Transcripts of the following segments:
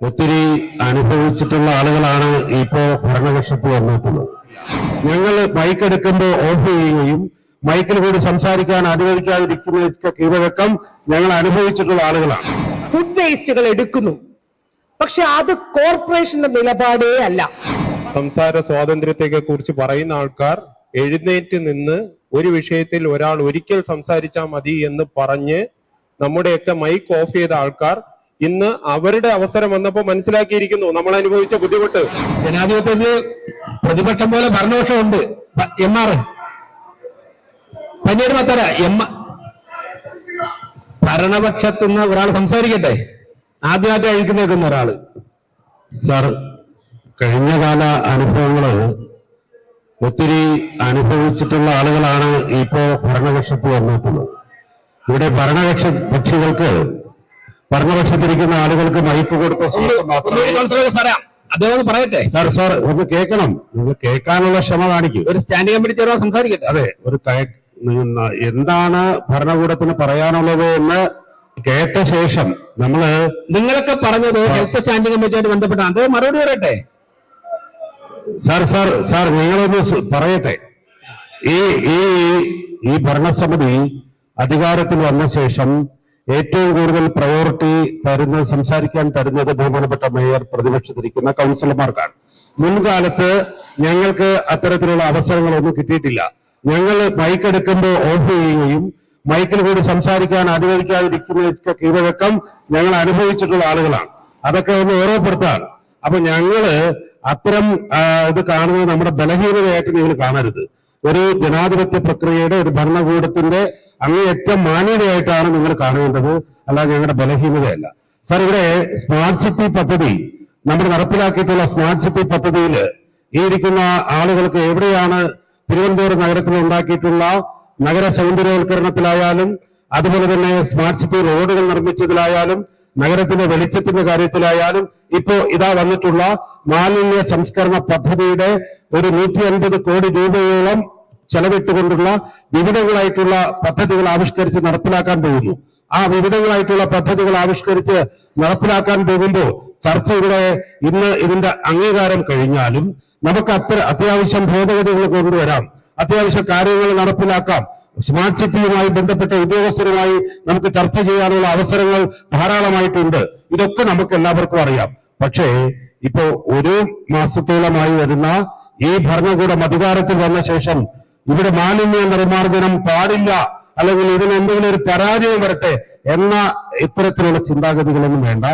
ഒത്തിരി അനുഭവിച്ചിട്ടുള്ള ആളുകളാണ് ഇപ്പോ ഭരണപക്ഷത്ത് വന്നിട്ടുള്ളത് ഞങ്ങൾ മൈക്ക് എടുക്കുമ്പോൾ ഓഫ് ചെയ്യുകയും മൈക്കിൽ കൂടി സംസാരിക്കാൻ അനുവദിക്കാതിരിക്കുന്ന കീഴ്വഴക്കം ഞങ്ങൾ അനുഭവിച്ചിട്ടുള്ള ആളുകളാണ്. ഫുഡ് വേസ്റ്റുകൾ എടുക്കുന്നു. പക്ഷെ അത് കോർപ്പറേഷന്റെ നിലപാടേ അല്ല. സംസാര സ്വാതന്ത്ര്യത്തെ കുറിച്ച് പറയുന്ന ആൾക്കാർ എഴുന്നേറ്റ് നിന്ന് ഒരു വിഷയത്തിൽ ഒരാൾ ഒരിക്കൽ സംസാരിച്ചാൽ മതി എന്ന് പറഞ്ഞ് നമ്മുടെയൊക്കെ മൈക്ക് ഓഫ് ചെയ്ത ആൾക്കാർ ഇന്ന് അവരുടെ അവസരം വന്നപ്പോൾ മനസ്സിലാക്കിയിരിക്കുന്നു നമ്മൾ അനുഭവിച്ച ബുദ്ധിമുട്ട്. ജനാധിപത്യത്തിൽ പ്രതിപക്ഷം പോലെ ഭരണപക്ഷമുണ്ട്. M R. പഞ്ഞേട് മത്തര എം ഭരണപക്ഷത്തുനിന്ന് ഒരാൾ സംസാരിക്കട്ടെ. ആദ്യമായിട്ട് അഴിക്കുന്ന നിൽക്കുന്ന ഒരാൾ. സാർ കഴിഞ്ഞകാല അനുഭവങ്ങൾ ഒത്തിരി അനുഭവിച്ചിട്ടുള്ള ആളുകളാണ് ഇപ്പോ ഭരണപക്ഷത്ത് വന്നിട്ടുള്ളത് ഇവിടെ ഭരണപക്ഷ കക്ഷികൾക്ക് ഭരണപക്ഷത്തിരിക്കുന്ന ആളുകൾക്ക് മൈക്ക് കൊടുത്ത പറയാം അദ്ദേഹം പറയട്ടെ? സാർ സാർ ഒന്ന് കേൾക്കണം. നിങ്ങൾ കേൾക്കാനുള്ള ക്ഷമ കാണിക്കും. ഒരു സ്റ്റാൻഡിംഗ് കമ്മിറ്റി ചേർന്ന് സംസാരിക്കട്ടെ? അതെ ഒരു എന്താണ് ഭരണകൂടത്തിന് പറയാനുള്ളത് എന്ന് കേട്ട ശേഷം നമ്മൾ നിങ്ങളൊക്കെ പറഞ്ഞത് ഹെൽത്ത് സ്റ്റാൻഡിംഗ് കമ്മിറ്റിയായിട്ട് ബന്ധപ്പെട്ടാണ് അദ്ദേഹം മറുപടി പറയട്ടെ? സാർ സാർ സാർ നിങ്ങളൊന്ന് പറയട്ടെ. ഈ ഈ ഈ ഭരണസമിതി അധികാരത്തിൽ വന്ന ശേഷം ഏറ്റവും കൂടുതൽ പ്രയോറിറ്റി തരുന്നത് സംസാരിക്കാൻ തരുന്നത് ബഹുമാനപ്പെട്ട മേയർ പ്രതിപക്ഷത്തിരിക്കുന്ന കൗൺസിലർമാർക്കാണ് മുൻകാലത്ത് ഞങ്ങൾക്ക് അത്തരത്തിലുള്ള അവസരങ്ങളൊന്നും കിട്ടിയിട്ടില്ല. ഞങ്ങൾ മൈക്ക് എടുക്കുമ്പോൾ ഓഫ് ചെയ്യുകയും മൈക്കിൽ കൂടി സംസാരിക്കാൻ അനുവദിക്കാതിരിക്കുന്ന കീഴ്വഴക്കം ഞങ്ങൾ അനുഭവിച്ചിട്ടുള്ള ആളുകളാണ്. അതൊക്കെ ഒന്ന് ഓർമ്മപ്പെടുത്താണ് അപ്പൊ ഞങ്ങൾ അത്തരം ഇത് കാണുന്നത് നമ്മുടെ ബലഹീനതയായിട്ട് നിങ്ങൾ കാണരുത്. ഒരു ജനാധിപത്യ പ്രക്രിയയുടെ ഒരു ഭരണകൂടത്തിന്റെ അങ്ങേയറ്റം മാന്യതയായിട്ടാണ് നിങ്ങൾ കാണേണ്ടത്. അല്ലാതെ ഞങ്ങളുടെ ബലഹീനതയല്ല. സാർ ഇവിടെ സ്മാർട്ട് സിറ്റി പദ്ധതി നമ്മൾ നടപ്പിലാക്കിയിട്ടുള്ള സ്മാർട്ട് സിറ്റി പദ്ധതിയിൽ ഈ ഇരിക്കുന്ന ആളുകൾക്ക് എവിടെയാണ് തിരുവനന്തപുരം നഗരത്തിൽ ഉണ്ടാക്കിയിട്ടുള്ള നഗര സൗന്ദര്യവൽക്കരണത്തിലായാലും അതുപോലെ തന്നെ സ്മാർട്ട് സിറ്റി റോഡുകൾ നിർമ്മിച്ചതിലായാലും നഗരത്തിന്റെ വെളിച്ചത്തിന്റെ കാര്യത്തിലായാലും ഇപ്പോ ഇതാ വന്നിട്ടുള്ള മാലിന്യ സംസ്കരണ പദ്ധതിയുടെ ഒരു നൂറ്റി അൻപത് കോടി രൂപയോളം ചെലവിട്ടുകൊണ്ടുള്ള വിവിധങ്ങളായിട്ടുള്ള പദ്ധതികൾ ആവിഷ്കരിച്ച് നടപ്പിലാക്കാൻ പോകുന്നു. ആ വിവിധങ്ങളായിട്ടുള്ള പദ്ധതികൾ ആവിഷ്കരിച്ച് നടപ്പിലാക്കാൻ പോകുമ്പോൾ ചർച്ച ഇവിടെ ഇന്ന് ഇതിന്റെ അംഗീകാരം കഴിഞ്ഞാലും നമുക്ക് അത്ര അത്യാവശ്യം ഭേദഗതികൾ കൊണ്ടുവരാം. അത്യാവശ്യ കാര്യങ്ങൾ നടപ്പിലാക്കാം. സ്മാർട്ട് സിറ്റിയുമായി ബന്ധപ്പെട്ട ഉദ്യോഗസ്ഥരുമായി നമുക്ക് ചർച്ച ചെയ്യാനുള്ള അവസരങ്ങൾ ധാരാളമായിട്ടുണ്ട്. ഇതൊക്കെ നമുക്ക് എല്ലാവർക്കും അറിയാം. പക്ഷേ ഇപ്പോ ഒരു മാസത്തോളമായി വരുന്ന ഈ ഭരണകൂടം അധികാരത്തിൽ വന്ന ശേഷം ഇവിടെ മാലിന്യ നിർമ്മാർജനം പാടില്ല. അല്ലെങ്കിൽ ഇതിന് എന്തെങ്കിലും ഒരു പരാജയം വരട്ടെ എന്ന ഇത്തരത്തിലുള്ള ചിന്താഗതികളൊന്നും വേണ്ട.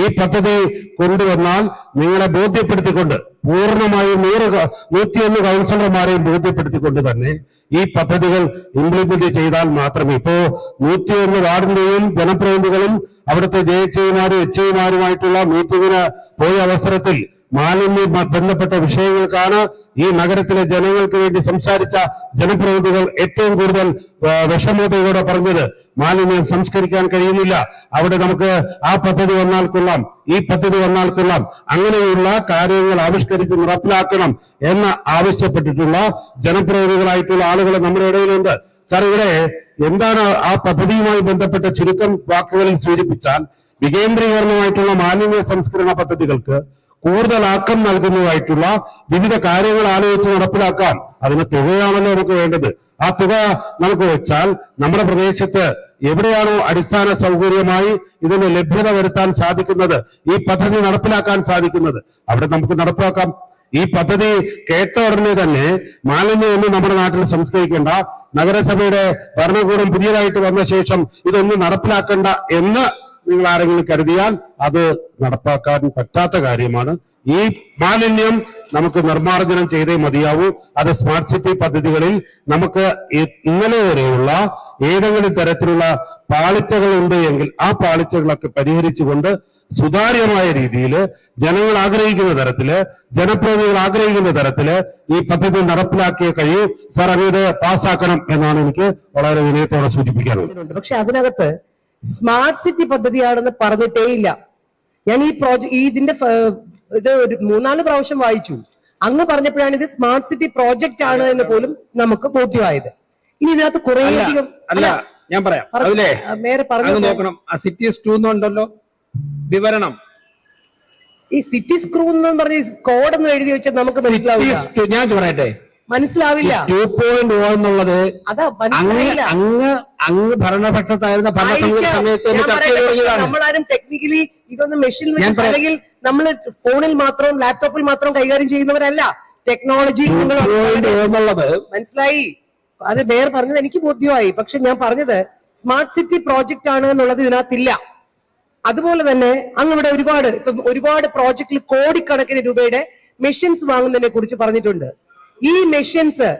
ഈ പദ്ധതി കൊണ്ടുവന്നാൽ നിങ്ങളെ ബോധ്യപ്പെടുത്തിക്കൊണ്ട് പൂർണമായും നൂറ് നൂറ്റിയൊന്ന് കൗൺസിലർമാരെയും ബോധ്യപ്പെടുത്തിക്കൊണ്ട് തന്നെ ഈ പദ്ധതികൾ ഇംപ്ലിമെന്റ് ചെയ്താൽ മാത്രമേ. ഇപ്പോ നൂറ്റിയൊന്ന് വാർഡിന്റെയും ജനപ്രതിനിധികളും അവിടുത്തെ ജെ എച്ച് ഐമാരും മീറ്റിംഗിന് പോയ അവസരത്തിൽ മാലിന്യ ബന്ധപ്പെട്ട വിഷയങ്ങൾക്കാണ് ഈ നഗരത്തിലെ ജനങ്ങൾക്ക് വേണ്ടി സംസാരിച്ച ജനപ്രതിനിധികൾ ഏറ്റവും കൂടുതൽ വിഷമതയോടെ പറഞ്ഞത് മാലിന്യം സംസ്കരിക്കാൻ കഴിയുന്നില്ല. അവിടെ നമുക്ക് ആ പദ്ധതി വന്നാൽ കൊള്ളാം ഈ പദ്ധതി വന്നാൽ കൊള്ളാം. അങ്ങനെയുള്ള കാര്യങ്ങൾ ആവിഷ്കരിച്ച് നടപ്പിലാക്കണം എന്ന് ആവശ്യപ്പെട്ടിട്ടുള്ള ജനപ്രതിനിധികളായിട്ടുള്ള ആളുകൾ നമ്മുടെ ഇടയിലുണ്ട്. സാർ ഇവിടെ എന്താണ് ആ പദ്ധതിയുമായി ബന്ധപ്പെട്ട ചുരുക്കം വാക്കുകളിൽ സൂചിപ്പിച്ചാൽ വികേന്ദ്രീകരണമായിട്ടുള്ള മാലിന്യ സംസ്കരണ പദ്ധതികൾക്ക് കൂടുതൽ ആക്കം നൽകുന്നതായിട്ടുള്ള വിവിധ കാര്യങ്ങൾ ആലോചിച്ച് നടപ്പിലാക്കാൻ അതിന് തുകയാണല്ലോ നമുക്ക് വേണ്ടത്. ആ തുക നമുക്ക് വെച്ചാൽ നമ്മുടെ പ്രദേശത്ത് എവിടെയാണോ അടിസ്ഥാന സൗകര്യമായി ഇതിന് ലഭ്യത വരുത്താൻ സാധിക്കുന്നത് ഈ പദ്ധതി നടപ്പിലാക്കാൻ സാധിക്കുന്നത് അവിടെ നമുക്ക് നടപ്പാക്കാം. ഈ പദ്ധതി കേട്ട ഉടനെ തന്നെ മാലിന്യമൊന്നും നമ്മുടെ നാട്ടിൽ സംസ്കരിക്കേണ്ട നഗരസഭയുടെ ഭരണകൂടം പുതിയതായിട്ട് വന്ന ശേഷം ഇതൊന്നും നടപ്പിലാക്കണ്ട എന്ന് നിങ്ങൾ ആരെങ്കിലും കരുതിയാൽ അത് നടപ്പാക്കാൻ പറ്റാത്ത കാര്യമാണ്. ഈ മാലിന്യം നമുക്ക് നിർമ്മാർജനം ചെയ്തേ മതിയാവൂ. അത് സ്മാർട്ട് സിറ്റി പദ്ധതികളിൽ നമുക്ക് ഇന്നലെ വരെയുള്ള ഏതെങ്കിലും തരത്തിലുള്ള പാളിച്ചകൾ ഉണ്ട് എങ്കിൽ ആ പാളിച്ചകളൊക്കെ പരിഹരിച്ചുകൊണ്ട് സുതാര്യമായ രീതിയിൽ ജനങ്ങൾ ആഗ്രഹിക്കുന്ന തരത്തിൽ ജനപ്രതിനിധികൾ ആഗ്രഹിക്കുന്ന തരത്തിൽ ഈ പദ്ധതി നടപ്പിലാക്കിയ കഴിയും. സാർ അങ്ങ് ഇത് പാസ്സാക്കണം എന്നാണ് എനിക്ക് വളരെ വിനയത്തോടെ സൂചിപ്പിക്കാനുള്ളത്. പക്ഷെ അതിനകത്ത് സ്മാർട്ട് സിറ്റി പദ്ധതിയാണെന്ന് പറഞ്ഞിട്ടേ ഇല്ല. ഞാൻ ഈ പ്രോജക്ട് ഈ ഇതിന്റെ ഇത് ഒരു മൂന്നാൽ പ്രാവശ്യം വായിച്ചു. അങ്ങ് പറഞ്ഞപ്പോഴാണ് ഇത് സ്മാർട്ട് സിറ്റി പ്രോജക്റ്റ് ആണ് എന്ന് പോലും നമുക്ക് ബോധ്യമായത്. ഇനി ഇതിനകത്ത് കുറെ അല്ല ഞാൻ പറയാം. പറ- അതിലേ ആ, പറഞ്ഞു നോക്കണം. ആ സിറ്റീസ് ടു എന്നുണ്ടല്ലോ. വിവരണം. ഈ സിറ്റി സ്ക്രൂ എന്ന് പറഞ്ഞ എന്ന് എഴുതി വെച്ചാൽ നമുക്ക് മനസ്സിലാവും ഞാൻ പറയട്ടെ. മനസ്സിലാവില്ല. ടു പോയിന്റ് ഓ എന്നുള്ളത് അങ്ങ് അങ്ങ് അങ്ങ് ഭരണപക്ഷത്തായിരുന്ന സമയത്ത് നമ്മളാരും ടെക്നിക്കലി ഇതൊന്നും മെഷീൻ അല്ലെങ്കിൽ നമ്മൾ ഫോണിൽ മാത്രം ലാപ്ടോപ്പിൽ മാത്രം കൈകാര്യം ചെയ്യുന്നവരല്ല. ടെക്നോളജി എന്നുള്ളത് മനസ്സിലായി? അത് വേറെ പറഞ്ഞത് എനിക്ക് ബോധ്യമായി. പക്ഷെ ഞാൻ പറഞ്ഞത് സ്മാർട്ട് സിറ്റി പ്രോജക്റ്റ് ആണ് എന്നുള്ളത് ഇതിനകത്തില്ല. അതുപോലെ തന്നെ അങ്ങ് ഇവിടെ ഒരുപാട് ഇപ്പം ഒരുപാട് പ്രോജക്റ്റിൽ കോടിക്കണക്കിന് രൂപയുടെ മെഷീൻസ് വാങ്ങുന്നതിനെ കുറിച്ച് പറഞ്ഞിട്ടുണ്ട്. ഈ മെഷീൻസ്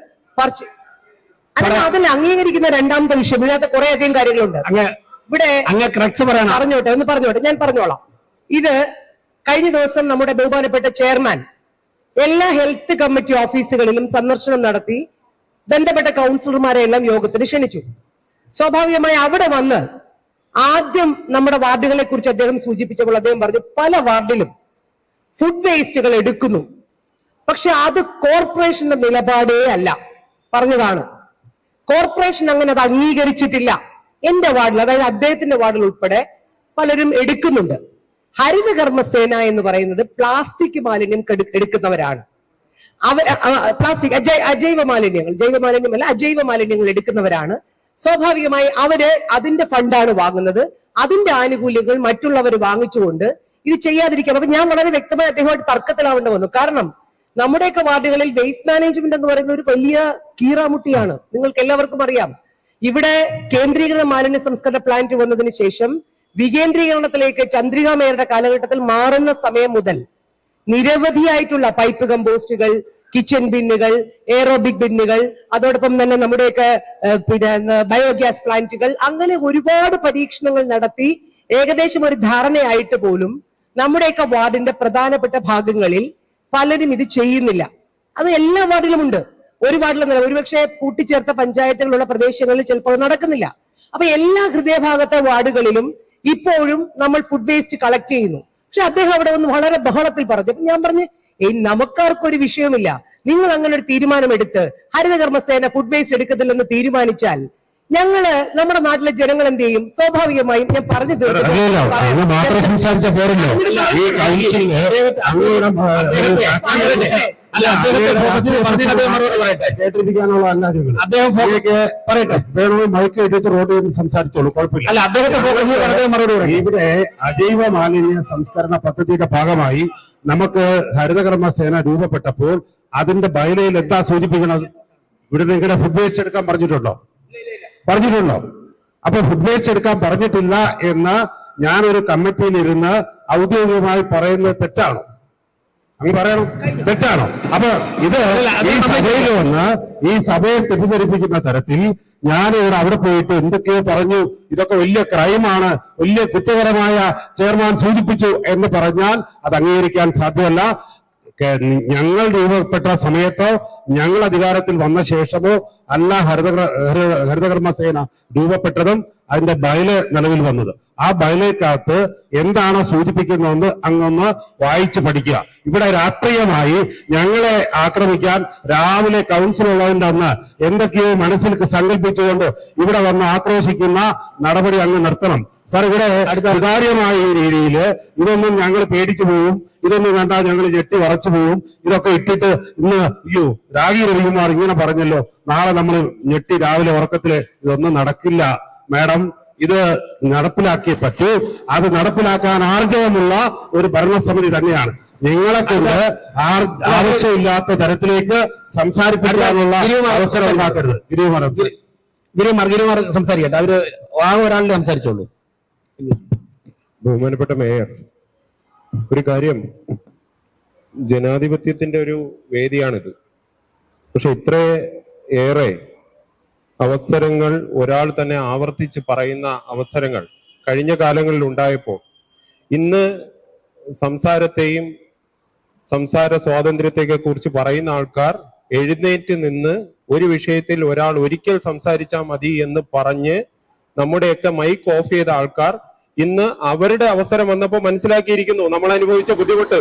അതല്ല അംഗീകരിക്കുന്ന രണ്ടാമത്തെ വിഷയം ഇതിനകത്ത് കുറെ അധികം കാര്യങ്ങളുണ്ട്. ഇവിടെ പറഞ്ഞോട്ടെ ഒന്ന് പറഞ്ഞോട്ടെ ഞാൻ പറഞ്ഞോളാം. ഇത് കഴിഞ്ഞ ദിവസം നമ്മുടെ ബഹുമാനപ്പെട്ട ചെയർമാൻ എല്ലാ ഹെൽത്ത് കമ്മിറ്റി ഓഫീസുകളിലും സന്ദർശനം നടത്തി ബന്ധപ്പെട്ട കൗൺസിലർമാരെ എല്ലാം യോഗത്തിന് ക്ഷണിച്ചു. സ്വാഭാവികമായി അവിടെ വന്ന് ആദ്യം നമ്മുടെ വാർഡുകളെ കുറിച്ച് അദ്ദേഹം സൂചിപ്പിച്ചപ്പോൾ അദ്ദേഹം പറഞ്ഞു പല വാർഡിലും ഫുഡ് വേസ്റ്റുകൾ എടുക്കുന്നു. പക്ഷെ അത് കോർപ്പറേഷന്റെ നിലപാടേ അല്ല. പറഞ്ഞതാണ് കോർപ്പറേഷൻ അങ്ങനെ അത് അംഗീകരിച്ചിട്ടില്ല. എന്റെ വാർഡിൽ അതായത് അദ്ദേഹത്തിന്റെ വാർഡിൽ ഉൾപ്പെടെ പലരും എടുക്കുന്നുണ്ട്. ഹരിതകർമ്മസേന എന്ന് പറയുന്നത് പ്ലാസ്റ്റിക് മാലിന്യം എടുക്കുന്നവരാണ്. അവർ പ്ലാസ്റ്റിക് അജൈവ മാലിന്യങ്ങൾ ജൈവ മാലിന്യമല്ല അജൈവ മാലിന്യങ്ങൾ എടുക്കുന്നവരാണ്. സ്വാഭാവികമായി അവർ അതിന്റെ ഫണ്ടാണ് വാങ്ങുന്നത്. അതിന്റെ ആനുകൂല്യങ്ങൾ മറ്റുള്ളവർ വാങ്ങിച്ചുകൊണ്ട് ഇത് ചെയ്യാതിരിക്കാം. അപ്പൊ ഞാൻ വളരെ വ്യക്തമായി അദ്ദേഹമായിട്ട് തർക്കത്തിലാവേണ്ടി വന്നു. കാരണം നമ്മുടെയൊക്കെ വാർഡുകളിൽ വേസ്റ്റ് മാനേജ്മെന്റ് എന്ന് പറയുന്ന ഒരു വലിയ കീറാമുട്ടിയാണ്. നിങ്ങൾക്ക് എല്ലാവർക്കും അറിയാം. ഇവിടെ കേന്ദ്രീകൃത മാലിന്യ സംസ്കരണ പ്ലാന്റ് വന്നതിന് ശേഷം വികേന്ദ്രീകരണത്തിലേക്ക് ചന്ദ്രിക മേയറുടെ കാലഘട്ടത്തിൽ മാറുന്ന സമയം മുതൽ നിരവധിയായിട്ടുള്ള പൈപ്പ് കമ്പോസ്റ്റുകൾ കിച്ചൺ ബിന്നുകൾ എയറോബിക് ബിന്നുകൾ അതോടൊപ്പം തന്നെ നമ്മുടെയൊക്കെ പിന്നെ ബയോഗ്യാസ് പ്ലാന്റുകൾ അങ്ങനെ ഒരുപാട് പരീക്ഷണങ്ങൾ നടത്തി ഏകദേശം ഒരു ധാരണയായിട്ട് പോലും നമ്മുടെയൊക്കെ വാർഡിന്റെ പ്രധാനപ്പെട്ട ഭാഗങ്ങളിൽ പലരും ഇത് ചെയ്യുന്നില്ല. അത് എല്ലാ വാർഡിലും ഉണ്ട്. ഒരു വാർഡിലൊന്നുമില്ല ഒരുപക്ഷെ കൂട്ടിച്ചേർത്ത പഞ്ചായത്തുകളുള്ള പ്രദേശങ്ങളിൽ ചിലപ്പോൾ നടക്കുന്നില്ല. അപ്പൊ എല്ലാ ഹൃദയഭാഗത്തെ വാർഡുകളിലും ഇപ്പോഴും നമ്മൾ ഫുഡ് വേസ്റ്റ് കളക്ട് ചെയ്യുന്നു. പക്ഷെ അദ്ദേഹം അവിടെ ഒന്ന് വളരെ ബഹളത്തിൽ പറഞ്ഞു. ഞാൻ പറഞ്ഞു ഏയ് നമുക്കാർക്കൊരു വിഷയമില്ല. നിങ്ങൾ അങ്ങനെ ഒരു തീരുമാനം തീരുമാനമെടുത്ത് ഹരിതകർമ്മസേന ഫുഡ് വേസ്റ്റ് എടുക്കത്തില്ലെന്ന് തീരുമാനിച്ചാൽ ഞങ്ങൾ നമ്മുടെ നാട്ടിലെ ജനങ്ങൾ എന്ത് ചെയ്യും? സ്വാഭാവികമായും ഞാൻ പറഞ്ഞു അല്ല കേട്ടിരിക്കാനുള്ള അദ്ദേഹം പറയട്ടെ. മൈക്ക് എടുത്ത് റോഡിൽ സംസാരിച്ചോളൂ കുഴപ്പമില്ല. അല്ല അദ്ദേഹത്തെ മറുപടി ഇവിടെ അജൈവ മാലിന്യ സംസ്കരണ പദ്ധതിയുടെ ഭാഗമായി നമുക്ക് ഹരിതകർമ്മ സേന രൂപപ്പെട്ടപ്പോൾ അതിന്റെ ബയലയിൽ എന്താ സൂചിപ്പിക്കുന്നത് ഇവിടെ നിങ്ങളുടെ ഫുഡ് വേസ്റ്റ് എടുക്കാൻ പറഞ്ഞിട്ടുണ്ടോ? പറഞ്ഞിട്ടുണ്ടോ? അപ്പൊ എടുക്കാൻ പറഞ്ഞിട്ടില്ല എന്ന് ഞാനൊരു കമ്മിറ്റിയിൽ ഇരുന്ന് ഔദ്യോഗികമായി പറയുന്നത് തെറ്റാണോ? അങ്ങ് പറയണം. തെറ്റാണോ? അപ്പൊ ഇത് ഈ സഭയിൽ വന്ന് ഈ സഭയെ തെറ്റിദ്ധരിപ്പിക്കുന്ന തരത്തിൽ ഞാൻ ഇവിടെ അവിടെ പോയിട്ട് എന്തൊക്കെയോ പറഞ്ഞു. ഇതൊക്കെ വലിയ ക്രൈമാണ് വലിയ കുറ്റകരമായ ചെയർമാൻ സൂചിപ്പിച്ചു എന്ന് പറഞ്ഞാൽ അത് അംഗീകരിക്കാൻ സാധ്യമല്ല. ഞങ്ങൾ രൂപപ്പെട്ട സമയത്തോ ഞങ്ങൾ അധികാരത്തിൽ വന്ന ശേഷമോ അല്ല ഹരിത ഹരിതകർമ്മസേന ഹരിതകർമ്മ സേന രൂപപ്പെട്ടതും അതിന്റെ ബയൽ നിലവിൽ വന്നത്. ആ ബയലേക്കകത്ത് എന്താണ് സൂചിപ്പിക്കുന്നതെന്ന് അങ്ങൊന്ന് വായിച്ചു പഠിക്കുക. ഇവിടെ രാഷ്ട്രീയമായി ഞങ്ങളെ ആക്രമിക്കാൻ രാവിലെ കൗൺസിൽ ഉള്ളതിന്റെ അന്ന് എന്തൊക്കെയോ മനസ്സിൽ സങ്കല്പിച്ചുകൊണ്ട് ഇവിടെ വന്ന് ആക്രോശിക്കുന്ന നടപടി അങ്ങ് നിർത്തണം. സാർ ഇവിടെ സുതാര്യമായ രീതിയിൽ ഇതൊന്നും ഞങ്ങൾ പേടിച്ചു പോവും. ഇതൊന്നും കണ്ടാൽ ഞങ്ങൾ ഞെട്ടി വറച്ചു പോവും. ഇതൊക്കെ ഇട്ടിട്ട് ഇന്ന് അയ്യോ രാഗി രവികുമാർ ഇങ്ങനെ പറഞ്ഞല്ലോ നാളെ നമ്മൾ ഞെട്ടി രാവിലെ ഉറക്കത്തിൽ ഇതൊന്നും നടക്കില്ല. മാഡം ഇത് നടപ്പിലാക്കിയേ പറ്റൂ. അത് നടപ്പിലാക്കാൻ ആർജവമുള്ള ഒരു ഭരണസമിതി തന്നെയാണ്. നിങ്ങളെ കൊണ്ട് ആവശ്യമില്ലാത്ത തരത്തിലേക്ക് സംസാരിപ്പിക്കാനുള്ള അവസരം ഉണ്ടാക്കരുത്. ഗിരിമാർ ഗിരിമാർ ഗിരിമാർ സംസാരിക്കട്ടെ. അവർ ആ ഒരാളുടെ സംസാരിച്ചോളൂ. ബഹുമാനപ്പെട്ട മേയർ ഒരു കാര്യം ജനാധിപത്യത്തിന്റെ ഒരു വേദിയാണിത്. പക്ഷെ ഇത്ര ഏറെ അവസരങ്ങൾ ഒരാൾ തന്നെ ആവർത്തിച്ച് പറയുന്ന അവസരങ്ങൾ കഴിഞ്ഞ കാലങ്ങളിൽ ഉണ്ടായപ്പോൾ ഇന്ന് സംസാരത്തെയും സംസാര സ്വാതന്ത്ര്യത്തെയൊക്കെ കുറിച്ച് പറയുന്ന ആൾക്കാർ എഴുന്നേറ്റ് നിന്ന് ഒരു വിഷയത്തിൽ ഒരാൾ ഒരിക്കൽ സംസാരിച്ചാൽ മതി എന്ന് പറഞ്ഞ് നമ്മുടെയൊക്കെ മൈക്ക് ഓഫ് ചെയ്ത ആൾക്കാർ ഇന്ന് അവരുടെ അവസരം വന്നപ്പോൾ മനസ്സിലാക്കിയിരിക്കുന്നു. നമ്മൾ അനുഭവിച്ച ബുദ്ധിമുട്ട്.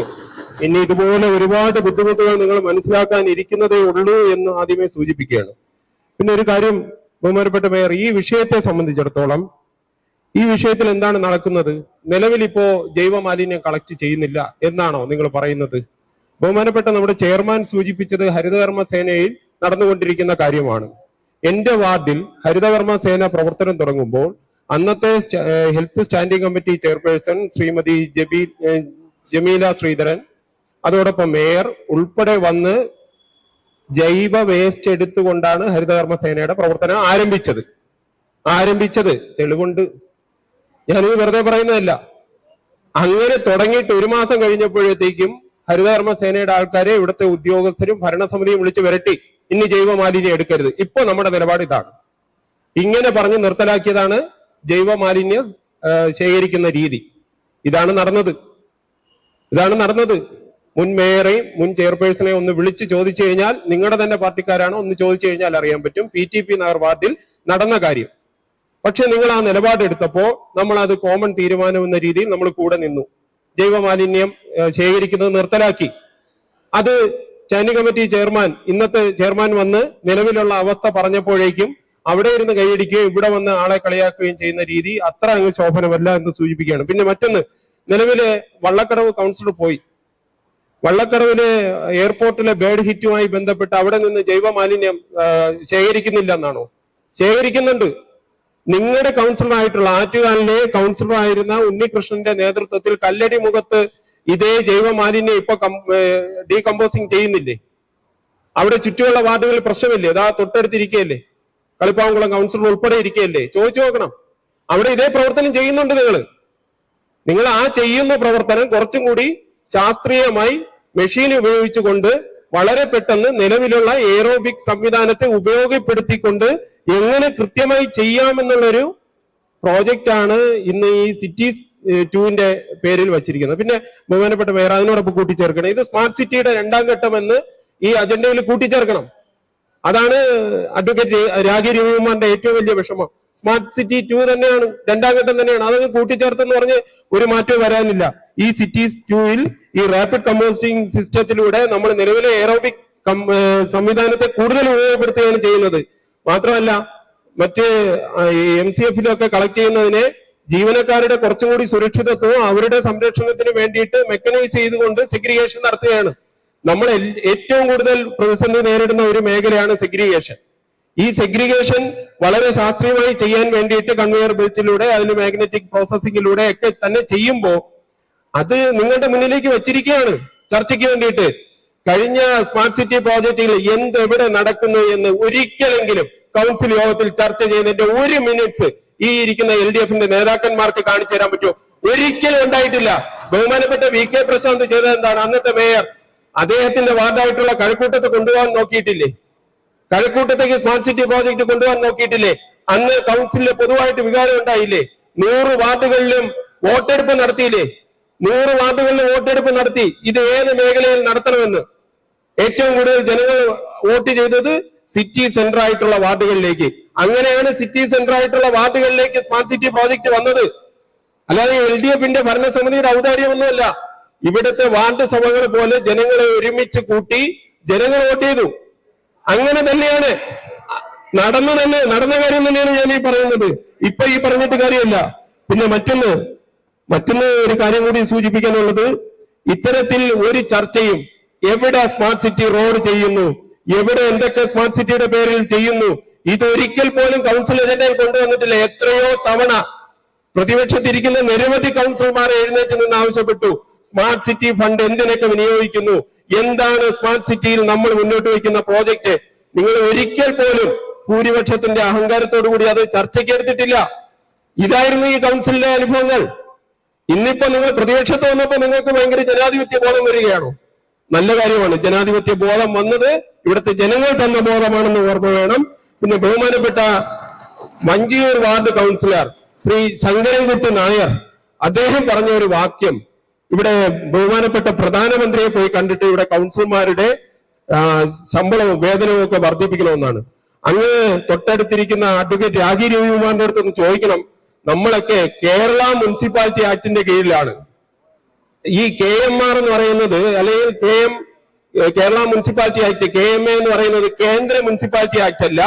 ഇനി ഇതുപോലെ ഒരുപാട് ബുദ്ധിമുട്ടുകൾ നിങ്ങൾ മനസ്സിലാക്കാൻ ഇരിക്കുന്നതേ ഉള്ളൂ എന്ന് ആദ്യമേ സൂചിപ്പിക്കുകയാണ്. പിന്നെ ഒരു കാര്യം ബഹുമാനപ്പെട്ട മേയർ ഈ വിഷയത്തെ സംബന്ധിച്ചിടത്തോളം ഈ വിഷയത്തിൽ എന്താണ് നടക്കുന്നത്? നിലവിൽ ഇപ്പോ ജൈവ മാലിന്യം കളക്ട് ചെയ്യുന്നില്ല എന്നാണോ നിങ്ങൾ പറയുന്നത്? ബഹുമാനപ്പെട്ട നമ്മുടെ ചെയർമാൻ സൂചിപ്പിച്ചത് ഹരിതകർമ്മ സേനയിൽ നടന്നുകൊണ്ടിരിക്കുന്ന കാര്യമാണ്. എന്റെ വാർഡിൽ ഹരിതകർമ്മ സേന പ്രവർത്തനം തുടങ്ങുമ്പോൾ അന്നത്തെ health standing committee chairperson Srimathi Jabi Jameela Sreedharan. അതോടൊപ്പം മേയർ ഉൾപ്പെടെ വന്ന് ജൈവ വേസ്റ്റ് എടുത്തുകൊണ്ടാണ് ഹരിതകർമ്മ സേനയുടെ പ്രവർത്തനം ആരംഭിച്ചത്. ആരംഭിച്ചത് തെളിവുണ്ട്. ഞാനിത് വെറുതെ പറയുന്നതല്ല. അങ്ങനെ തുടങ്ങിയിട്ട് ഒരു മാസം കഴിഞ്ഞപ്പോഴത്തേക്കും ഹരിതകർമ്മ സേനയുടെ ആൾക്കാരെ ഇവിടുത്തെ ഉദ്യോഗസ്ഥരും ഭരണസമിതിയും വിളിച്ച് വരട്ടി. ഇനി ജൈവ മാലിന്യം എടുക്കരുത്. ഇപ്പൊ നമ്മുടെ നിലപാട് ഇതാണ്. ഇങ്ങനെ പറഞ്ഞ് നിർത്തലാക്കിയതാണ് ജൈവ മാലിന്യം ശേഖരിക്കുന്ന രീതി. ഇതാണ് നടന്നത്. ഇതാണ് നടന്നത്. മുൻ മേയറെയും മുൻ ചെയർപേഴ്സണെയും ഒന്ന് വിളിച്ച് ചോദിച്ചു കഴിഞ്ഞാൽ നിങ്ങളുടെ തന്നെ പാർട്ടിക്കാരാണോ. ഒന്ന് ചോദിച്ചു കഴിഞ്ഞാൽ അറിയാൻ പറ്റും. പി ടി പി നഗർ വാർഡിൽ നടന്ന കാര്യം. പക്ഷെ നിങ്ങൾ ആ നിലപാടെടുത്തപ്പോ നമ്മൾ അത് കോമൺ തീരുമാനം എന്ന രീതിയിൽ നമ്മൾ കൂടെ നിന്നു. ജൈവ മാലിന്യം ശേഖരിക്കുന്നത് നിർത്തലാക്കി. അത് സ്റ്റാൻഡിംഗ് കമ്മിറ്റി ചെയർമാൻ ഇന്നത്തെ ചെയർമാൻ വന്ന് നിലവിലുള്ള അവസ്ഥ പറഞ്ഞപ്പോഴേക്കും അവിടെ ഇരുന്ന് കൈയടിക്കുകയും ഇവിടെ വന്ന് ആളെ കളിയാക്കുകയും ചെയ്യുന്ന രീതി അത്ര അങ്ങ് ശോഭനമല്ല എന്ന് സൂചിപ്പിക്കുകയാണ്. പിന്നെ മറ്റൊന്ന് നിലവിലെ വള്ളക്കടവ് കൗൺസിലർ പോയി. വള്ളക്കടവിലെ എയർപോർട്ടിലെ ബേഡ് ഹിറ്റുമായി ബന്ധപ്പെട്ട് അവിടെ നിന്ന് ജൈവ മാലിന്യം ശേഖരിക്കുന്നില്ല എന്നാണോ? ശേഖരിക്കുന്നുണ്ട്. നിങ്ങളുടെ കൗൺസിലറായിട്ടുള്ള ആറ്റുകാലിലെ കൗൺസിലറായിരുന്ന ഉണ്ണികൃഷ്ണന്റെ നേതൃത്വത്തിൽ കല്ലടി മുഖത്ത് ഇതേ ജൈവ മാലിന്യം ഇപ്പൊ ഡീകമ്പോസിങ് ചെയ്യുന്നില്ലേ? അവിടെ ചുറ്റുമുള്ള വാർഡുകളിൽ പ്രശ്നമില്ലേ? അതാ തൊട്ടടുത്തിരിക്കുകയല്ലേ കളിപ്പാങ്കുളം കൗൺസിലർ ഉൾപ്പെടെ ഇരിക്കുകയല്ലേ ചോദിച്ചു നോക്കണം. അവിടെ ഇതേ പ്രവർത്തനം ചെയ്യുന്നുണ്ട് നിങ്ങൾ നിങ്ങൾ ആ ചെയ്യുന്ന പ്രവർത്തനം കുറച്ചും കൂടി ശാസ്ത്രീയമായി മെഷീൻ ഉപയോഗിച്ചുകൊണ്ട് വളരെ പെട്ടെന്ന് നിലവിലുള്ള എയറോബിക് സംവിധാനത്തെ ഉപയോഗപ്പെടുത്തിക്കൊണ്ട് എങ്ങനെ കൃത്യമായി ചെയ്യാമെന്നുള്ളൊരു പ്രോജക്റ്റാണ് ഇന്ന് ഈ സിറ്റീസ് ടുവിന്റെ പേരിൽ വച്ചിരിക്കുന്നത്. പിന്നെ ബഹുമാനപ്പെട്ട മേയർ അതിനോടൊപ്പം കൂട്ടിച്ചേർക്കണം. ഇത് സ്മാർട്ട് സിറ്റിയുടെ രണ്ടാം ഘട്ടം എന്ന് ഈ അജണ്ടയിൽ കൂട്ടിച്ചേർക്കണം. അതാണ് അഡ്വക്കേറ്റ് രാഗി രവികുമാറിന്റെ ഏറ്റവും വലിയ വിഷമം. സ്മാർട്ട് സിറ്റി ടു തന്നെയാണ് രണ്ടാം ഘട്ടം തന്നെയാണ്. അതങ്ങ് കൂട്ടിച്ചേർത്തെന്ന് പറഞ്ഞ് ഒരു മാറ്റവും വരാനില്ല. ഈ സിറ്റീസ് ടൂയിൽ ഈ റാപ്പിഡ് കമ്പോസ്റ്റിംഗ് സിസ്റ്റത്തിലൂടെ നമ്മൾ നിലവിലെ എയറോബിക് സംവിധാനത്തെ കൂടുതൽ ഉപയോഗപ്പെടുത്തുകയാണ് ചെയ്യുന്നത്. മാത്രമല്ല മറ്റ് എം സി എഫിലൊക്കെ കളക്ട് ചെയ്യുന്നതിനെ ജീവനക്കാരുടെ കുറച്ചും കൂടി അവരുടെ സംരക്ഷണത്തിന് വേണ്ടിയിട്ട് മെക്കനൈസ് ചെയ്തുകൊണ്ട് സെഗ്രിഗേഷൻ നടത്തുകയാണ്. നമ്മൾ ഏറ്റവും കൂടുതൽ പ്രതിസന്ധി നേരിടുന്ന ഒരു മേഖലയാണ് സെഗ്രിഗേഷൻ ഈ സെഗ്രിഗേഷൻ വളരെ ശാസ്ത്രീയമായി ചെയ്യാൻ വേണ്ടിയിട്ട് കൺവെയർ ബെൽറ്റിലൂടെ അതിന് മാഗ്നറ്റിക് പ്രോസസ്സിംഗിലൂടെ ഒക്കെ തന്നെ ചെയ്യുമ്പോൾ അത് നിങ്ങളുടെ മുന്നിലേക്ക് വെച്ചിരിക്കുകയാണ് ചർച്ചയ്ക്ക് വേണ്ടിയിട്ട്. കഴിഞ്ഞ സ്മാർട്ട് സിറ്റി പ്രോജക്റ്റിൽ എന്തെവിടെ നടക്കുന്നു എന്ന് ഒരിക്കലെങ്കിലും കൗൺസിൽ യോഗത്തിൽ ചർച്ച ചെയ്യുന്നതിന്റെ ഒരു മിനിറ്റ്സ് ഈ ഇരിക്കുന്ന എൽ ഡി എഫിന്റെ നേതാക്കന്മാർക്ക് കാണിച്ചു തരാൻ പറ്റുമോ? ഒരിക്കലും ഉണ്ടായിട്ടില്ല. ബഹുമാനപ്പെട്ട വി കെ പ്രശാന്ത് ചെയ്തത് എന്താണ്? അന്നത്തെ മേയർ അദ്ദേഹത്തിന്റെ വാർഡായിട്ടുള്ള കഴക്കൂട്ടത്ത് കൊണ്ടുപോകാൻ നോക്കിയിട്ടില്ലേ? കഴക്കൂട്ടത്തേക്ക് സ്മാർട്ട് സിറ്റി പ്രോജക്ട് കൊണ്ടുപോകാൻ നോക്കിയിട്ടില്ലേ? അന്ന് കൗൺസിലിൽ പൊതുവായിട്ട് വികാരം ഉണ്ടായില്ലേ? നൂറ് വാർഡുകളിലും വോട്ടെടുപ്പ് നടത്തിയില്ലേ? നൂറ് വാർഡുകളിലും വോട്ടെടുപ്പ് നടത്തി. ഇത് ഏത് മേഖലയിൽ നടത്തണമെന്ന്? ഏറ്റവും കൂടുതൽ ജനങ്ങൾ വോട്ട് ചെയ്തത് സിറ്റി സെന്റർ ആയിട്ടുള്ള വാർഡുകളിലേക്ക്. അങ്ങനെയാണ് സിറ്റി സെന്റർ ആയിട്ടുള്ള വാർഡുകളിലേക്ക് സ്മാർട്ട് സിറ്റി പ്രോജക്ട് വന്നത്. അല്ലാതെ എൽ ഡി എഫിന്റെ ഭരണസമിതിയുടെ ഔദാര്യമൊന്നുമല്ല. ഇവിടുത്തെ വാർഡ് സഭകൾ പോലെ ജനങ്ങളെ ഒരുമിച്ച് കൂട്ടി ജനങ്ങൾ വോട്ട് ചെയ്തു. അങ്ങനെ തന്നെയാണ്. നടന്നു തന്നെ നടന്ന കാര്യം തന്നെയാണ് ഞാൻ ഈ പറയുന്നത്. ഇപ്പൊ ഈ പറഞ്ഞിട്ട് കാര്യമില്ല. പിന്നെ മറ്റൊന്ന് മറ്റൊന്ന് ഒരു കാര്യം കൂടി സൂചിപ്പിക്കാനുള്ളത്. ഇത്തരത്തിൽ ഒരു ചർച്ചയും എവിടെ സ്മാർട്ട് സിറ്റി റോഡ് ചെയ്യുന്നു എവിടെ എന്തൊക്കെ സ്മാർട്ട് സിറ്റിയുടെ പേരിൽ ചെയ്യുന്നു ഇതൊരിക്കൽ പോലും കൗൺസിൽ അജണ്ടയിൽ കൊണ്ടുവന്നിട്ടില്ല. എത്രയോ തവണ പ്രതിപക്ഷത്തിരിക്കുന്ന നിരവധി കൗൺസിലർമാരെ എഴുന്നേറ്റ് നിന്ന് ആവശ്യപ്പെട്ടു. സ്മാർട്ട് സിറ്റി ഫണ്ട് എന്തിനൊക്കെ വിനിയോഗിക്കുന്നു? എന്താണ് സ്മാർട്ട് സിറ്റിയിൽ നമ്മൾ മുന്നോട്ട് വയ്ക്കുന്ന പ്രോജക്റ്റ് നിങ്ങൾ ഒരിക്കൽ പോലും ഭൂരിപക്ഷത്തിന്റെ അഹങ്കാരത്തോടു കൂടി അത് ചർച്ചയ്ക്ക് എടുത്തിട്ടില്ല. ഇതായിരുന്നു ഈ കൗൺസിലിന്റെ അനുഭവങ്ങൾ. ഇന്നിപ്പോ നിങ്ങൾ പ്രതിപക്ഷത്ത് വന്നപ്പോ നിങ്ങൾക്ക് ഭയങ്കര ജനാധിപത്യ ബോധം വരികയാണോ. നല്ല കാര്യമാണ്. ജനാധിപത്യ ബോധം വന്നത് ഇവിടുത്തെ ജനങ്ങൾ തന്ന ബോധമാണെന്ന് ഓർമ്മ വേണം. പിന്നെ ബഹുമാനപ്പെട്ട മഞ്ചിയൂർ വാർഡ് കൗൺസിലർ ശ്രീ ശങ്കരൻകുട്ടി നായർ അദ്ദേഹം പറഞ്ഞ ഒരു വാക്യം. ഇവിടെ ബഹുമാനപ്പെട്ട പ്രധാനമന്ത്രിയെ പോയി കണ്ടിട്ട് ഇവിടെ കൗൺസിലർമാരുടെ ശമ്പളവും വേതനവും ഒക്കെ വർദ്ധിപ്പിക്കണമെന്നാണ്. അങ്ങ് തൊട്ടടുത്തിരിക്കുന്ന അഡ്വക്കേറ്റ് രാജി രവികുമാറിന്റെ അടുത്ത് ഒന്ന് ചോദിക്കണം. നമ്മളൊക്കെ കേരള മുനിസിപ്പാലിറ്റി ആക്ടിന്റെ കീഴിലാണ്. ഈ കെ എം ആർ എന്ന് പറയുന്നത് അല്ലെങ്കിൽ K M Kerala municipality act K M A എന്ന് പറയുന്നത് കേന്ദ്ര മുനിസിപ്പാലിറ്റി ആക്ട് അല്ല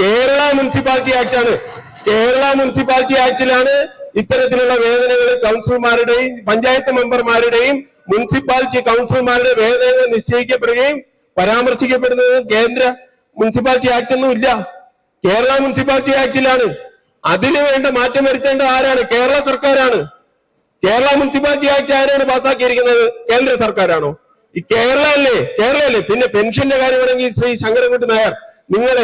കേരള മുനിസിപ്പാലിറ്റി ആക്ട് ആണ് കേരള മുനിസിപ്പാലിറ്റി ആക്ടിലാണ് ഇത്തരത്തിലുള്ള വേദനകൾ കൗൺസിലർമാരുടെയും പഞ്ചായത്ത് മെമ്പർമാരുടെയും മുനിസിപ്പാലിറ്റി കൗൺസിലർമാരുടെ വേദനകൾ നിശ്ചയിക്കപ്പെടുകയും പരാമർശിക്കപ്പെടുന്നത് കേന്ദ്ര മുനിസിപ്പാലിറ്റി ആക്ട് ഒന്നും ഇല്ല. കേരള മുനിസിപ്പാലിറ്റി ആക്ടിലാണ് അതിനു വേണ്ട മാറ്റം വരുത്തേണ്ടത് ആരാണ്? കേരള സർക്കാരാണ്. കേരള മുനിസിപ്പാലിറ്റി ആക്ട് ആരാണ് പാസ്സാക്കിയിരിക്കുന്നത് കേന്ദ്ര സർക്കാരാണോ? ഈ കേരള അല്ലേ? കേരള അല്ലേ? പിന്നെ പെൻഷന്റെ കാര്യമാണെങ്കിൽ ശ്രീ ശങ്കരൻകുട്ടി നായർ നിങ്ങൾ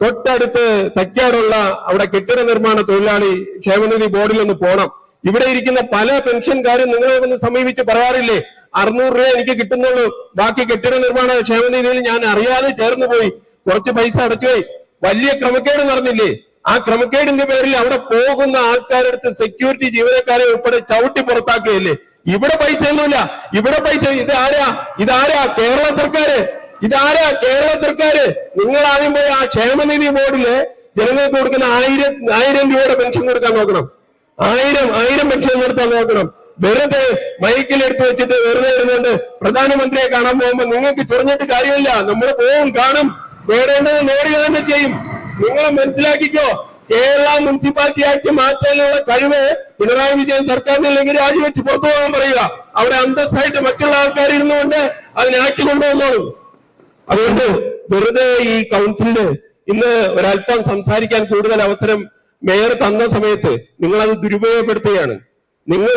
തൊട്ടടുത്ത് തയ്ക്കാറുള്ള അവിടെ കെട്ടിട നിർമ്മാണ തൊഴിലാളി ക്ഷേമനിധി ബോർഡിൽ ഒന്ന് പോണം. ഇവിടെ ഇരിക്കുന്ന പല പെൻഷൻകാരും നിങ്ങളെ ഒന്ന് സമീപിച്ച് പറയാറില്ലേ? അറുന്നൂറ് രൂപ എനിക്ക് കിട്ടുന്നുള്ളൂ. ബാക്കി കെട്ടിട നിർമ്മാണ ക്ഷേമനിധിയിൽ ഞാൻ അറിയാതെ ചേർന്നു പോയി. കുറച്ച് പൈസ അടച്ചുപോയി വലിയ ക്രമക്കേട് നടന്നില്ലേ? ആ ക്രമക്കേടിന്റെ പേരിൽ അവിടെ പോകുന്ന ആൾക്കാരെടുത്ത് സെക്യൂരിറ്റി ജീവനക്കാരെ ഉൾപ്പെടെ ചവിട്ടി പുറത്താക്കുകയല്ലേ? ഇവിടെ പൈസ ഒന്നുമില്ല ഇവിടെ പൈസ ഇത് ആരാ? ഇതാരാ കേരള സർക്കാര്. ഇതാരാ കേരള സർക്കാർ നിങ്ങൾ ആദ്യം പോയി ആ ക്ഷേമനിധി ബോർഡിൽ ജനങ്ങൾക്ക് കൊടുക്കുന്ന ആയിരം ആയിരം രൂപയുടെ പെൻഷൻ കൊടുക്കാൻ നോക്കണം. ആയിരം ആയിരം പെൻഷൻ കൊടുത്താൽ നോക്കണം. വെറുതെ മൈക്കിൽ എടുത്തു വെച്ചിട്ട് വെറുതെ ഇരുന്നുകൊണ്ട് പ്രധാനമന്ത്രിയെ കാണാൻ പോകുമ്പോ നിങ്ങൾക്ക് ചൊറിഞ്ഞിട്ട് കാര്യമില്ല. നമ്മൾ പോവും കാണും. നേടേണ്ടത് നേടുക തന്നെ ചെയ്യും. നിങ്ങൾ മനസ്സിലാക്കിക്കോ. കേരള മുനിസിപ്പാലിറ്റി ആക്ട് മാറ്റാനുള്ള കഴിവ് പിണറായി വിജയൻ സർക്കാരിനില്ലെങ്കിൽ രാജിവെച്ച് പുറത്തു പോകാൻ പറയുക. അവിടെ അന്തസ്സായിട്ട് മറ്റുള്ള ആൾക്കാർ ഇരുന്നുകൊണ്ട് അതിനാക്കി കൊണ്ടുവന്നോളും. അതുകൊണ്ട് വെറുതെ ഈ കൗൺസിലിന് ഇന്ന് ഒരല്പം സംസാരിക്കാൻ കൂടുതൽ അവസരം മേയർ തന്ന സമയത്ത് നിങ്ങൾ അത് ദുരുപയോഗപ്പെടുത്തുകയാണ്. നിങ്ങൾ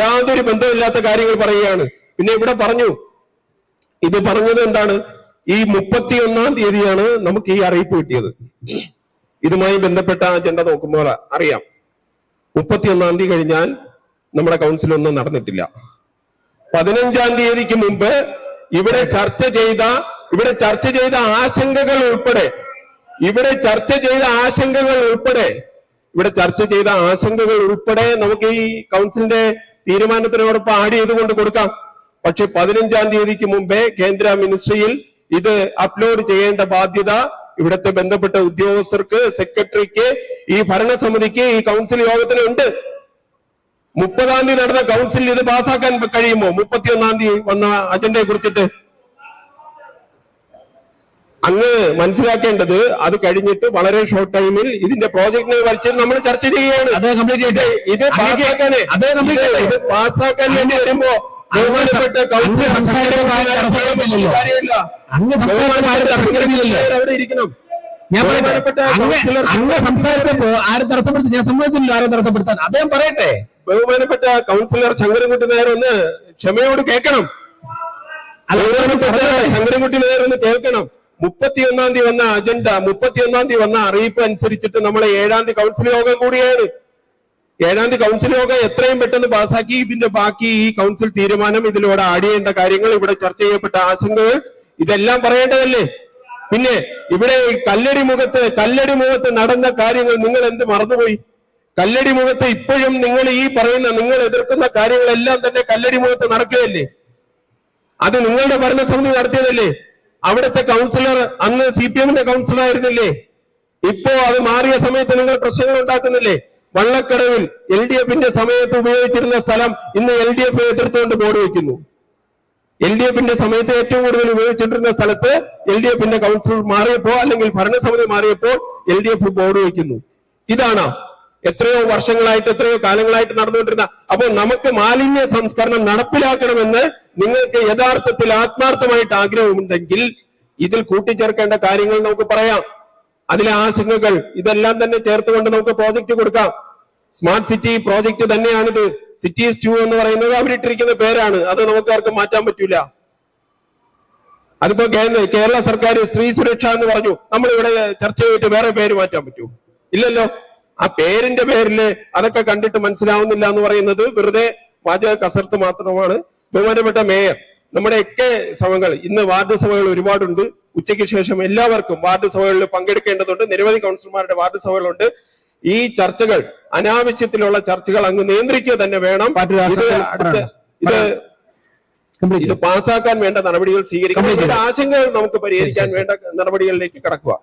യാതൊരു ബന്ധമില്ലാത്ത കാര്യങ്ങൾ പറയുകയാണ്. പിന്നെ ഇവിടെ പറഞ്ഞു ഇത് പറഞ്ഞത് എന്താണ്? ഈ മുപ്പത്തി ഒന്നാം തീയതിയാണ് നമുക്ക് ഈ അറിയിപ്പ് കിട്ടിയത്. ഇതുമായി ബന്ധപ്പെട്ട അജണ്ട നോക്കുമ്പോൾ അറിയാം. മുപ്പത്തിയൊന്നാം തീയതി കഴിഞ്ഞാൽ നമ്മുടെ കൗൺസിൽ ഒന്നും നടന്നിട്ടില്ല. പതിനഞ്ചാം തീയതിക്ക് മുമ്പ് ഇവിടെ ചർച്ച ചെയ്ത ഇവിടെ ചർച്ച ചെയ്ത ആശങ്കകൾ ഉൾപ്പെടെ ഇവിടെ ചർച്ച ചെയ്ത ആശങ്കകൾ ഉൾപ്പെടെ ഇവിടെ ചർച്ച ചെയ്ത ആശങ്കകൾ ഉൾപ്പെടെ നമുക്ക് ഈ കൗൺസിലിന്റെ തീരുമാനത്തിനോടൊപ്പം ആഡ് ചെയ്തുകൊണ്ട് കൊടുക്കാം. പക്ഷെ പതിനഞ്ചാം തീയതിക്ക് മുമ്പേ കേന്ദ്ര മിനിസ്ട്രിയിൽ ഇത് അപ്ലോഡ് ചെയ്യേണ്ട ബാധ്യത ഇവിടുത്തെ ബന്ധപ്പെട്ട ഉദ്യോഗസ്ഥർക്ക് സെക്രട്ടറിക്ക് ഈ ഭരണസമിതിക്ക് ഈ കൗൺസിൽ യോഗത്തിന് ഉണ്ട്. മുപ്പതാം തീയതി നടന്ന കൗൺസിലിൽ ഇത് പാസ്സാക്കാൻ കഴിയുമോ? മുപ്പത്തിയൊന്നാം തീയതി വന്ന അജണ്ടയെ കുറിച്ചിട്ട് അങ്ങ് മനസ്സിലാക്കേണ്ടത് അത് കഴിഞ്ഞിട്ട് വളരെ ഷോർട്ട് ടൈമിൽ ഇതിന്റെ പ്രോജക്ടിനെ വരച്ച് നമ്മൾ ചർച്ച ചെയ്യുകയാണ്. അത് കംപ്ലീറ്റ് ഇത് പാസ്സാക്കാന് അത് പാസ്സാക്കാൻ വേണ്ടി വരുമ്പോ ബഹുമാനപ്പെട്ട കൗൺസിൽ. കാര്യമില്ല. അവിടെ ഇരിക്കണം. ഞാൻ പറയട്ടെ. ബഹുമാനപ്പെട്ട അങ്ങ് കൗൺസിലർ ആരും തടസ്സപ്പെടുത്തി? ഞാൻ സമ്മതിച്ചില്ല ആരും തടസ്സപ്പെടുത്താൻ. അദ്ദേഹം പറയട്ടെ. ബഹുമാനപ്പെട്ട കൗൺസിലർ ശങ്കരൻകുട്ടി നായർ ഒന്ന് ക്ഷമയോട് കേൾക്കണം. ബഹുമാനപ്പെട്ട ശങ്കരൻകുട്ടി നായർ ഒന്ന് കേൾക്കണം. മുപ്പത്തിയൊന്നാം തീയതി വന്ന അജണ്ട മുപ്പത്തിയൊന്നാം തീയതി വന്ന അറിയിപ്പ് അനുസരിച്ചിട്ട് നമ്മൾ ഏഴാം തീയതി കൗൺസിൽ യോഗം കൂടിയാണ്. ഏഴാം തീയതി കൗൺസിൽ യോഗം എത്രയും പെട്ടെന്ന് പാസാക്കി ഇതിന്റെ ബാക്കി ഈ കൗൺസിൽ തീരുമാനം ഇതിലൂടെ ആഡ് ചെയ്യേണ്ട കാര്യങ്ങൾ ഇവിടെ ചർച്ച ചെയ്യപ്പെട്ട ആശങ്കകൾ ഇതെല്ലാം പറയേണ്ടതല്ലേ? പിന്നെ ഇവിടെ കല്ലടി മുഖത്ത് കല്ലടി മുഖത്ത് നടന്ന കാര്യങ്ങൾ നിങ്ങൾ എന്ത് മറന്നുപോയി? കല്ലടി മുഖത്ത് ഇപ്പോഴും നിങ്ങൾ ഈ പറയുന്ന നിങ്ങൾ എതിർക്കുന്ന കാര്യങ്ങളെല്ലാം തന്നെ കല്ലടി മുഖത്ത് നടക്കുകയല്ലേ? അത് നിങ്ങളുടെ ഭരണസമിതി നടത്തിയതല്ലേ? അവിടുത്തെ കൗൺസിലർ അന്ന് സി പി എമ്മിന്റെ കൗൺസിലർ ആയിരുന്നില്ലേ? ഇപ്പോ അത് മാറിയ സമയത്ത് നിങ്ങൾ പ്രശ്നങ്ങൾ ഉണ്ടാക്കുന്നില്ലേ? വള്ളക്കടവിൽ എൽ ഡി എഫിന്റെ സമയത്ത് ഉപയോഗിച്ചിരുന്ന സ്ഥലം ഇന്ന് എൽ ഡി എഫ് എതിർത്തുകൊണ്ട് ബോർഡ് വയ്ക്കുന്നു. എൽ ഡി എഫിന്റെ സമയത്ത് ഏറ്റവും കൂടുതൽ ഉപയോഗിച്ചിട്ടിരുന്ന സ്ഥലത്ത് എൽ ഡി എഫിന്റെ കൗൺസിൽ മാറിയപ്പോ അല്ലെങ്കിൽ ഭരണസമിതി മാറിയപ്പോൾ എൽ ഡി എഫ് ബോർഡ് വയ്ക്കുന്നു. ഇതാണ് എത്രയോ വർഷങ്ങളായിട്ട് എത്രയോ കാലങ്ങളായിട്ട് നടന്നുകൊണ്ടിരുന്ന അപ്പോൾ നമുക്ക് മാലിന്യ സംസ്കരണം നടപ്പിലാക്കണമെന്ന് നിങ്ങൾക്ക് യഥാർത്ഥത്തിൽ ആത്മാർത്ഥമായിട്ട് ആഗ്രഹമുണ്ടെങ്കിൽ ഇതിൽ കൂട്ടിച്ചേർക്കേണ്ട കാര്യങ്ങൾ നമുക്ക് പറയാം. അതിലെ ആശങ്കകൾ ഇതെല്ലാം തന്നെ ചേർത്തുകൊണ്ട് നമുക്ക് പ്രോജക്റ്റ് കൊടുക്കാം. സ്മാർട്ട് സിറ്റി പ്രോജക്റ്റ് തന്നെയാണിത്. സിറ്റീസ് ടു എന്ന് പറയുന്നത് അവരിട്ടിരിക്കുന്ന പേരാണ്. അത് നമുക്ക് ആർക്കും മാറ്റാൻ പറ്റൂല. അതിപ്പോ കേരള സർക്കാർ സ്ത്രീ സുരക്ഷ എന്ന് പറഞ്ഞു. നമ്മൾ ഇവിടെ ചർച്ച ചെയ്തിട്ട് വേറെ പേര് മാറ്റാൻ പറ്റൂ. ഇല്ലല്ലോ. ആ പേരിന്റെ പേരിൽ അതൊക്കെ കണ്ടിട്ട് മനസ്സിലാവുന്നില്ല എന്ന് പറയുന്നത് വെറുതെ പാചക കസർത്ത് മാത്രമാണ്. ബഹുമാനപ്പെട്ട മേയർ നമ്മുടെയൊക്കെ സഭകൾ ഇന്ന് വാർഡ് സഭകൾ ഒരുപാടുണ്ട്. ഉച്ചയ്ക്ക് ശേഷം എല്ലാവർക്കും വാർഡ് സഭകളിൽ പങ്കെടുക്കേണ്ടതുണ്ട്. നിരവധി കൗൺസിലർമാരുടെ വാർഡ് സഭകളുണ്ട്. ഈ ചർച്ചകൾ അനാവശ്യത്തിലുള്ള ചർച്ചകൾ അങ്ങ് നിയന്ത്രിക്കുക തന്നെ വേണം. ഇത് ഇത് ഇത് പാസ്സാക്കാൻ വേണ്ട നടപടികൾ സ്വീകരിക്കണം ആശങ്കകൾ നമുക്ക് പരിഹരിക്കാൻ വേണ്ട നടപടികളിലേക്ക് കടക്കുക.